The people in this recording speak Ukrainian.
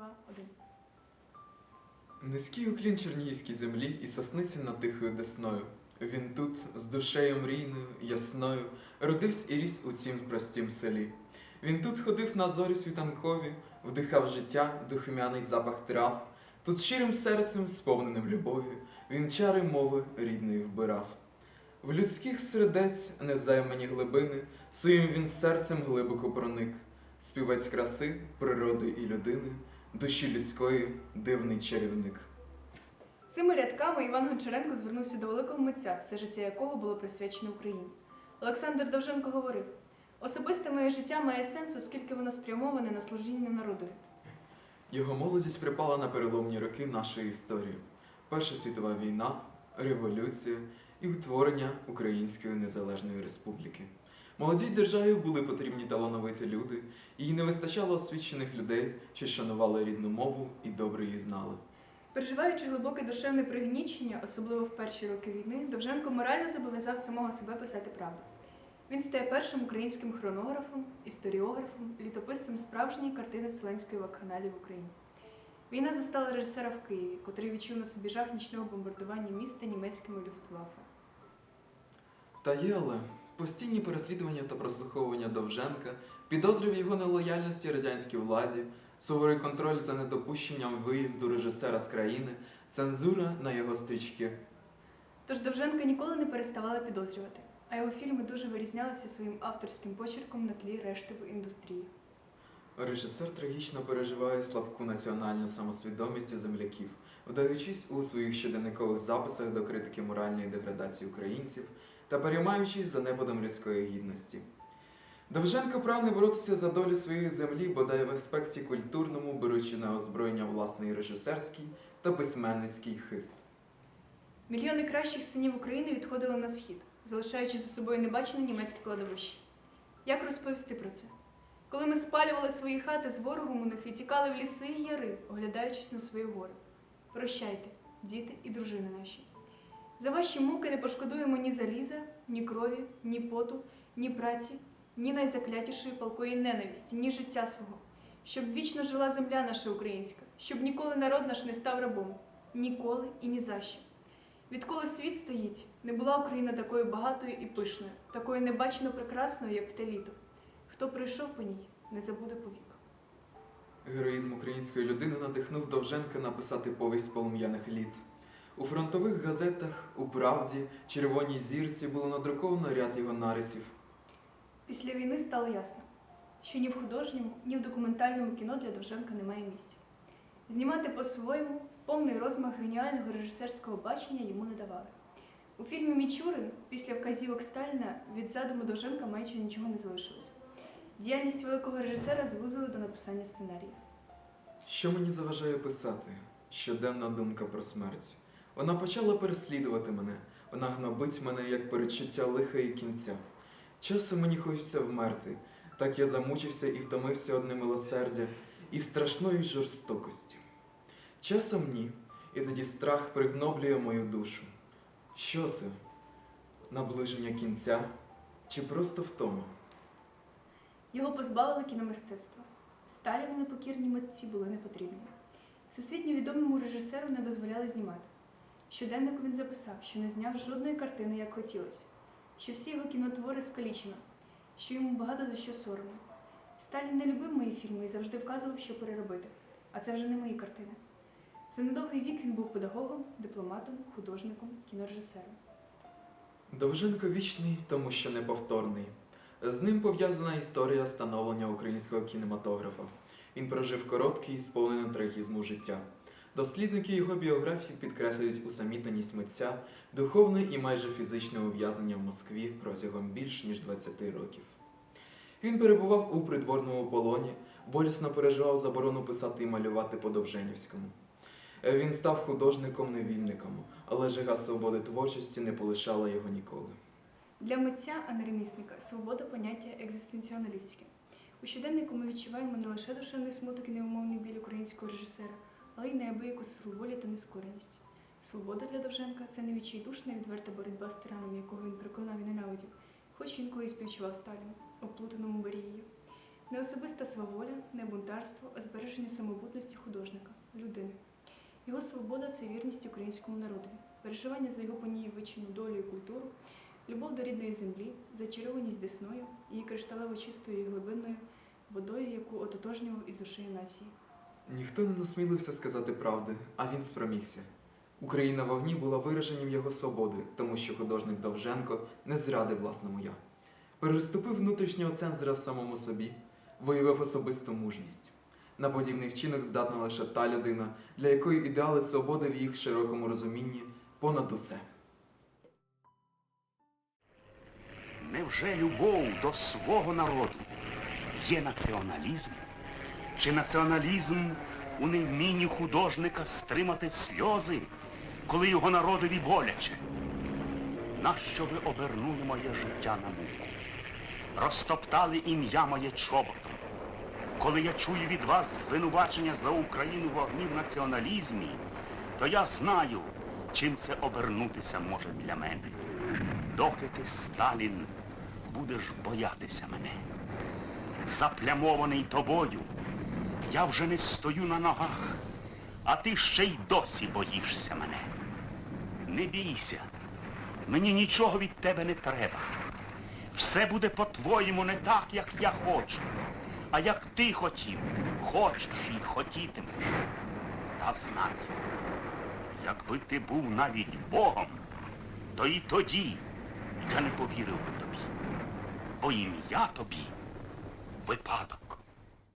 два, один. Низький уклін чернігівській землі і сосниці над тихою десною. Він тут, з душею мрійною, ясною, родився і ріс у цім простім селі. Він тут ходив на зорі світанкові, вдихав життя, духмяний запах трав. Тут щирим серцем, сповненим любов'ю, він чари мови рідної вбирав. В людських сердець незаймані глибини, своїм він серцем глибоко проник. Співець краси, природи і людини, душі людської дивний чарівник. Цими рядками Іван Гончаренко звернувся до великого митця, все життя якого було присвячено Україні. Олександр Довженко говорив: особисте моє життя має сенс, оскільки воно спрямоване на служіння народові. Його молодість припала на переломні роки нашої історії: Перша світова війна, революція і утворення Української Незалежної Республіки. Молодій державі були потрібні талановиті люди, їй не вистачало освічених людей, що шанували рідну мову і добре її знали. Переживаючи глибоке душевне пригнічення, особливо в перші роки війни, Довженко морально зобов'язав самого себе писати правду. Він стає першим українським хронографом, історіографом, літописцем справжньої картини вселенської вакханалії в Україні. Війна застала режисера в Києві, котрий відчув на собі жах нічного бомбардування міста німецькими люфтваффе. Та є але постійні переслідування та прослуховування Довженка, підозри в його нелояльності радянській владі, суворий контроль за недопущенням виїзду режисера з країни, цензура на його стрічки. Тож Довженка ніколи не переставали підозрювати, а його фільми дуже вирізнялися своїм авторським почерком на тлі решти в індустрії. Режисер трагічно переживає слабку національну самосвідомість у земляків, вдаючись у своїх щоденникових записах до критики моральної деградації українців та переймаючись занепадом людської гідності. Довженко прагне боротися за долю своєї землі, бодай в аспекті культурному, беручи на озброєння власний режисерський та письменницький хист. Мільйони кращих синів України відходили на схід, залишаючи за собою небачене німецьке кладовище. Як розповісти про це? Коли ми спалювали свої хати з ворогом у них і тікали в ліси і яри, оглядаючись на свої гори. Прощайте, діти і дружини наші. За ваші муки не пошкодуємо ні заліза, ні крові, ні поту, ні праці, ні найзаклятішої палкої ненависті, ні життя свого, щоб вічно жила земля наша українська, щоб ніколи народ наш не став рабом, ніколи і ні за що. Відколи світ стоїть, не була Україна такою багатою і пишною, такою небачено прекрасною, як в те літо. Хто прийшов по ній, не забуде повік. Героїзм української людини надихнув Довженка написати повість полум'яних літ. У фронтових газетах, у правді, червоній зірці було надруковано ряд його нарисів. Після війни стало ясно, що ні в художньому, ні в документальному кіно для Довженка немає місця. Знімати по-своєму в повний розмах геніального режисерського бачення йому не давали. У фільмі Мічурин після вказівок Сталіна від задуму Довженка майже нічого не залишилось. Діяльність великого режисера звузили до написання сценаріїв. Що мені заважає писати? Щоденна думка про смерть. Вона почала переслідувати мене, вона гнобить мене як передчуття лиха і кінця. Часом мені хочеться вмерти, так я замучився і втомився одне милосердя і страшної жорстокості. Часом ні, і тоді страх пригноблює мою душу. Що це? Наближення кінця чи просто втома? Його позбавили кіномистецтва. Сталіну непокірні митці були не потрібні. Всесвітньо відомому режисеру не дозволяли знімати. Щоденнику він записав, що не зняв жодної картини, як хотілося, що всі його кінотвори скалічено, що йому багато за що соромно. Сталін не любив мої фільми і завжди вказував, що переробити. А це вже не мої картини. За недовгий вік він був педагогом, дипломатом, художником, кінорежисером. Довженко вічний, тому що неповторний. З ним пов'язана історія становлення українського кінематографа. Він прожив коротке і сповнене трагізму життя. Дослідники його біографії підкреслюють усамітненість митця, духовне і майже фізичне ув'язнення в Москві протягом більш ніж 20 років. Він перебував у придворному полоні, болісно переживав заборону писати і малювати по Довженівському. Він став художником-невільником, але жага свободи творчості не полишала його ніколи. Для митця, а свобода поняття екзистенціоналістське. У щоденнику ми відчуваємо не лише душевний смуток і невимовний біль українського режисера, але й неабияку силу та нескореність. Свобода для Довженка це не відчайдушна відверта боротьба з тираном, якого він переконав і ненавидів, хоч інколи і співчував Сталіну, оплутаному Берією. Не особиста сваволя, не бунтарство, а збереження самобутності художника, людини. Його свобода це вірність українському народові, переживання за його понівечену долю і культуру, любов до рідної землі, зачарованість десною, її кришталево чистою і глибинною водою, яку ототожнював із душею нації. Ніхто не насмілився сказати правди, а він спромігся. Україна в огні була вираженням його свободи, тому що художник Довженко не зрадив власному я. Переступив внутрішнього цензора в самому собі, виявив особисту мужність. На подібний вчинок здатна лише та людина, для якої ідеали свободи в їх широкому розумінні понад усе. Невже любов до свого народу є націоналізм? Чи націоналізм у невмінні художника стримати сльози, коли його народові боляче? Нащо ви обернули моє життя на муку? Розтоптали ім'я моє чоботом. Коли я чую від вас звинувачення за Україну в в націоналізмі, то я знаю, чим це обернутися може для мене. Доки ти, Сталін, будеш боятися мене. Заплямований тобою, я вже не стою на ногах, а ти ще й досі боїшся мене. Не бійся, мені нічого від тебе не треба. Все буде по-твоєму не так, як я хочу, а як ти хотів, хочеш і хотітимеш. Та знай, якби ти був навіть Богом, то і тоді я не повірив би тобі, бо ім'я тобі випадок.